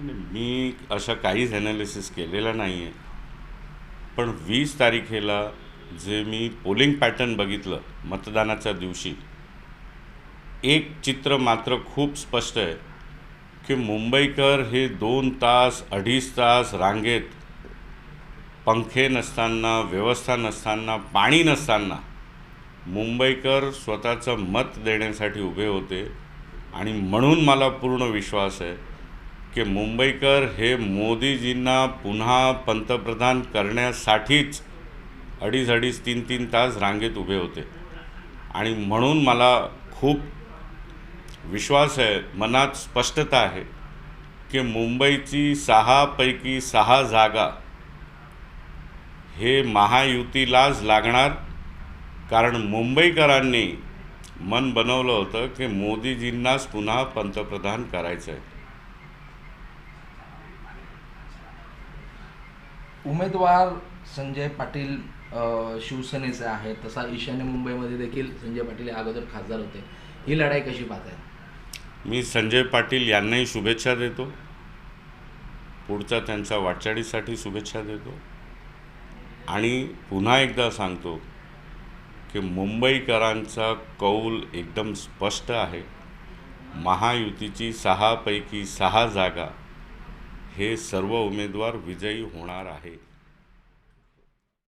मी अशा काहीच ॲनालिसिस केलेला नाही आहे पण वीस तारखेला जे मी पोलिंग पॅटर्न बघितलं मतदानाच्या दिवशी एक चित्र मात्र खूप स्पष्ट आहे की मुंबईकर हे दोन तास अडीच तास रांगेत पंखे नसताना व्यवस्था नसताना पाणी नसताना मुंबईकर स्वतःचं मत देण्यासाठी उभे होते. आणि म्हणून मला पूर्ण विश्वास आहे की मुंबईकर हे मोदीजींना पुन्हा पंतप्रधान करण्यासाठीच अडीच अडीच तीन तीन तास रांगेत उभे होते. आणि म्हणून मला खूप विश्वास आहे मनात स्पष्टता आहे की मुंबईची सहापैकी सहा जागा हे महायुतीलाच लागणार. कारण मुंबईकरांनी मन बनवलं होतं की मोदीजींनाच पुन्हा पंतप्रधान करायचं आहे उमेदवार संजय पाटील शिवसेनेचे आहेत. तसा ईशान्य मुंबईमध्ये देखील संजय पाटील या अगोदर खासदार होते. ही लढाई कशी पाहताय? मी संजय पाटील यांनाही शुभेच्छा देतो. पुढच्या त्यांच्या वाटचाळीसाठी शुभेच्छा देतो. आणि पुन्हा एकदा सांगतो की मुंबईकरांचा कौल एकदम स्पष्ट आहे. महायुतीची सहापैकी सहा जागा हे सर्व उमेदवार विजयी होणार आहे.